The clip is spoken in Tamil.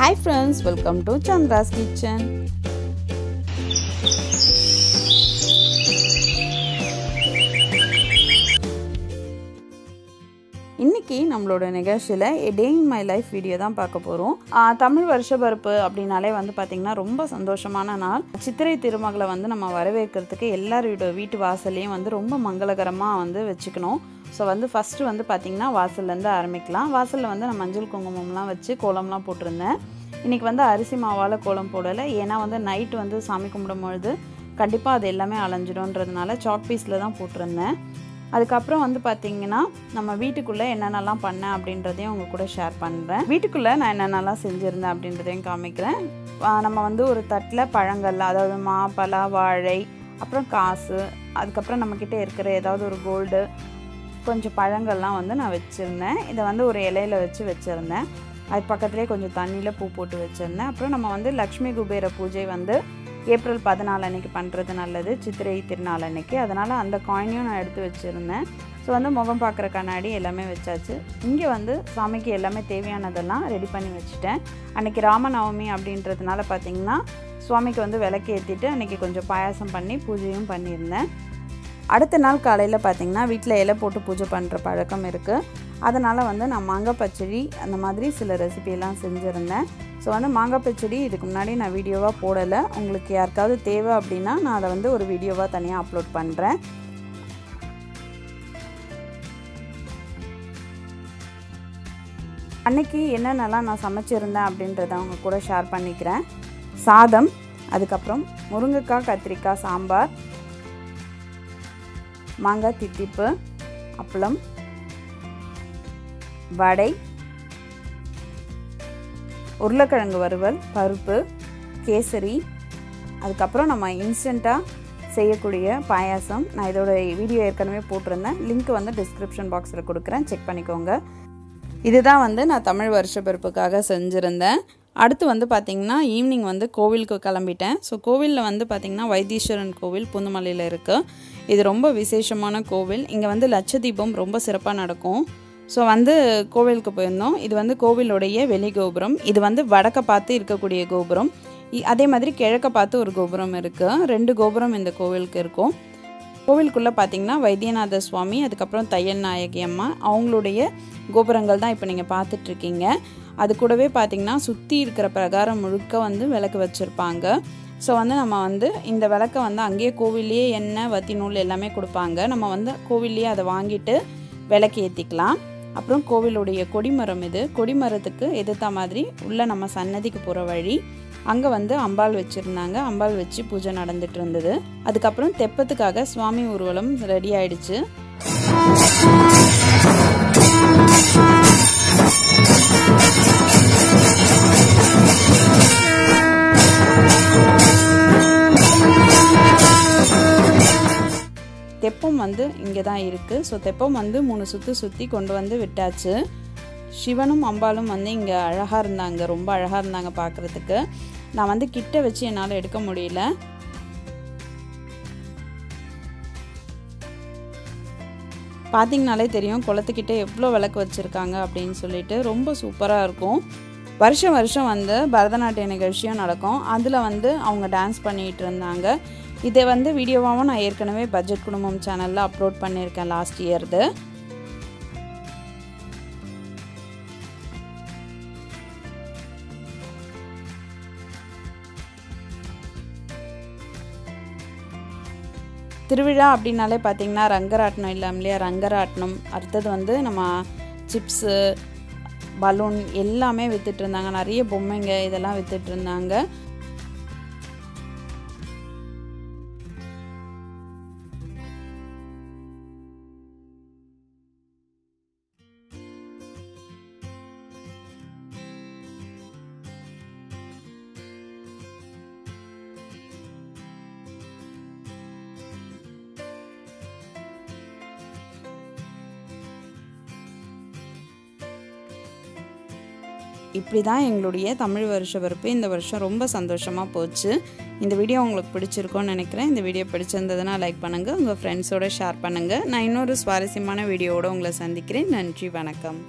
Hi friends welcome to Chandra's kitchen இன்னைக்கு நம்மளோட நிகழ்ச்சியில் a day in my life video தான் பார்க்க போகிறோம் தமிழ் வருஷப்பருப்பு அப்படின்னாலே வந்து பார்த்திங்கன்னா ரொம்ப சந்தோஷமான நாள். சித்திரை திருமகளை வந்து நம்ம வரவேற்கிறதுக்கு எல்லாரோட வீட்டு வாசல்லையும் வந்து ரொம்ப மங்களகரமாக வந்து வச்சுக்கணும். ஸோ வந்து ஃபஸ்ட்டு வந்து பார்த்திங்கன்னா வாசல்லேருந்து ஆரம்பிக்கலாம். வாசலில் வந்து நான் மஞ்சள் குங்குமம்லாம் வச்சு கோலம்லாம் போட்டிருந்தேன். இன்றைக்கி வந்து அரிசி மாவால் கோலம் போடலை. ஏன்னா வந்து நைட் வந்து சாமி கும்பிடும்பொழுது கண்டிப்பாக அது எல்லாமே அலைஞ்சிடும்ன்றதுனால சாக் பீஸில் தான் போட்டிருந்தேன். அதுக்கப்புறம் வந்து பார்த்திங்கன்னா நம்ம வீட்டுக்குள்ளே என்னென்னலாம் பண்ணேன் அப்படின்றதையும் உங்கள் கூட ஷேர் பண்ணுறேன் வீட்டுக்குள்ளே நான் என்னென்னலாம் செஞ்சுருந்தேன் அப்படின்றதையும் காமிக்கிறேன். நம்ம வந்து ஒரு தட்டில் பழங்கள் அதாவது மா வாழை அப்புறம் காசு அதுக்கப்புறம் நம்மக்கிட்ட இருக்கிற ஏதாவது ஒரு கோல்டு கொஞ்சம் பழங்கள்லாம் வந்து நான் வச்சுருந்தேன். இதை வந்து ஒரு இலையில வச்சு வச்சுருந்தேன். அது பக்கத்துலேயே கொஞ்சம் தண்ணியில் பூ போட்டு வச்சுருந்தேன். அப்புறம் நம்ம வந்து லக்ஷ்மி குபேர பூஜை வந்து ஏப்ரல் பதினாலு அன்னைக்கு பண்ணுறது நல்லது. சித்திரை திருநாள் அன்னைக்கு. அதனால் அந்த காயினையும் நான் எடுத்து வச்சுருந்தேன். ஸோ வந்து முகம் பார்க்குற கண்ணாடி எல்லாமே வச்சாச்சு. இங்கே வந்து சாமிக்கு எல்லாமே தேவையானதெல்லாம் ரெடி பண்ணி வச்சுட்டேன். அன்றைக்கி ராமநவமி அப்படின்றதுனால பார்த்திங்கன்னா சுவாமிக்கு வந்து விளக்கு ஏற்றிட்டு அன்றைக்கி கொஞ்சம் பாயாசம் பண்ணி பூஜையும் பண்ணியிருந்தேன். அடுத்த நாள் காலையில் பார்த்திங்கன்னா வீட்டில் இலை போட்டு பூஜை பண்ணுற பழக்கம் இருக்குது அதனால் வந்து நான் மாங்காய் பச்சடி அந்த மாதிரி சில ரெசிபியெல்லாம் செஞ்சுருந்தேன். ஸோ வந்து மாங்காய் பச்சடி இதுக்கு முன்னாடி நான் வீடியோவாக போடலை. உங்களுக்கு யாருக்காவது தேவை அப்படின்னா நான் அதை வந்து ஒரு வீடியோவாக தனியாக அப்லோட் பண்ணுறேன் அன்னைக்கு என்னென்னலாம் நான் சமைச்சிருந்தேன் அப்படின்றத அவங்க கூட ஷேர் பண்ணிக்கிறேன். சாதம் அதுக்கப்புறம் முருங்கைக்காய் கத்திரிக்காய் சாம்பார் மாங்காய் தித்திப்பு அப்பளம் வடை உருளைக்கிழங்கு வறுவல் பருப்பு கேசரி. அதுக்கப்புறம் நம்ம இன்ஸ்டண்ட்டாக செய்யக்கூடிய பாயாசம். நான் இதோட வீடியோ ஏற்கனவே போட்டிருந்தேன். லிங்க் வந்து டிஸ்கிரிப்ஷன் பாக்ஸில் கொடுக்குறேன். செக் பண்ணிக்கோங்க. இதுதான் வந்து நான் தமிழ் வருஷப்பிறப்புக்காக செஞ்சுருந்தேன். அடுத்து வந்து பார்த்திங்கன்னா ஈவினிங் வந்து கோவிலுக்கு கிளம்பிட்டேன். ஸோ கோவிலில் வந்து பார்த்திங்கன்னா வைத்தீஸ்வரன் கோவில் புதுமலையில் இருக்குது இது ரொம்ப விசேஷமான கோவில். இங்கே வந்து லட்சதீபம் ரொம்ப சிறப்பாக நடக்கும். ஸோ வந்து கோவிலுக்கு போயிருந்தோம். இது வந்து கோவிலுடைய வெளி கோபுரம் இது வந்து வடக்க பார்த்து இருக்கக்கூடிய கோபுரம். அதே மாதிரி கிழக்க பார்த்து ஒரு கோபுரம் இருக்குது ரெண்டு கோபுரம் இந்த கோவிலுக்கு இருக்கும். கோவிலுக்குள்ளே பார்த்தீங்கன்னா வைத்தியநாத சுவாமி அதுக்கப்புறம் தையல் நாயகி அம்மா அவங்களுடைய கோபுரங்கள் தான் இப்போ நீங்கள் பார்த்துட்ருக்கீங்க. அது கூடவே பார்த்திங்கன்னா சுற்றி இருக்கிற பிரகாரம் முழுக்க வந்து விளக்கு வச்சுருப்பாங்க. ஸோ வந்து நம்ம வந்து இந்த விளக்கை வந்து அங்கேயே கோவில்லையே எண்ணெய் வத்தி நூல் எல்லாமே கொடுப்பாங்க. நம்ம வந்து கோவில்லையே அதை வாங்கிட்டு விளக்கு ஏற்றிக்கலாம் அப்புறம் கோவிலுடைய கொடிமரம் இது. கொடிமரத்துக்கு எதிர்த்த மாதிரி உள்ள நம்ம சன்னதிக்கு போகிற வழி அங்கே வந்து அம்பாள் வச்சுருந்தாங்க. அம்பாள் வச்சு பூஜை நடந்துட்டு இருந்தது. அதுக்கப்புறம் தெப்பத்துக்காக சுவாமி ஊர்வலம் ரெடி ஆயிடுச்சு. தெப்பம் வந்து இங்கே தான் இருக்குது ஸோ தெப்பம் வந்து மூணு சுற்று சுற்றி கொண்டு வந்து விட்டாச்சு. சிவனும் அம்பாலும் வந்து இங்கே அழகாக இருந்தாங்க. ரொம்ப அழகாக இருந்தாங்க பார்க்குறதுக்கு. நான் வந்து கிட்ட வச்சு என்னால் எடுக்க முடியல. பார்த்தீங்கனாலே தெரியும் குளத்துக்கிட்ட எவ்வளோ விளக்கு வச்சுருக்காங்க அப்படின்னு சொல்லிட்டு. ரொம்ப சூப்பராக இருக்கும். வருஷம் வருஷம் வந்து பரதநாட்டிய நிகழ்ச்சியும் நடக்கும். அதில் வந்து அவங்க டான்ஸ் பண்ணிகிட்டு இருந்தாங்க. இதை வந்து வீடியோவாகவும் நான் ஏற்கனவே பட்ஜெட் குடும்பம் சேனலில் அப்லோட் பண்ணியிருக்கேன் லாஸ்ட் இயர்து திருவிழா அப்படின்னாலே பார்த்திங்கன்னா ரங்கராட்டினம் இல்லாமலையா இல்லையா? ரங்கராட்டினம். அடுத்தது வந்து நம்ம சிப்ஸு பலூன் எல்லாமே விற்றுட்டு இருந்தாங்க. நிறைய பொம்மைங்க இதெல்லாம் விற்றுட்டு இப்படி தான் எங்களுடைய தமிழ் வருஷ பிறப்பு இந்த வருஷம் ரொம்ப சந்தோஷமாக போச்சு. இந்த வீடியோ உங்களுக்கு பிடிச்சிருக்கோன்னு நினைக்கிறேன். இந்த வீடியோ பிடிச்சிருந்ததுன்னா லைக் பண்ணுங்கள் உங்கள் ஃப்ரெண்ட்ஸோட ஷேர் பண்ணுங்கள் நான் இன்னொரு சுவாரஸ்யமான வீடியோவோட உங்களை சந்திக்கிறேன். நன்றி வணக்கம்.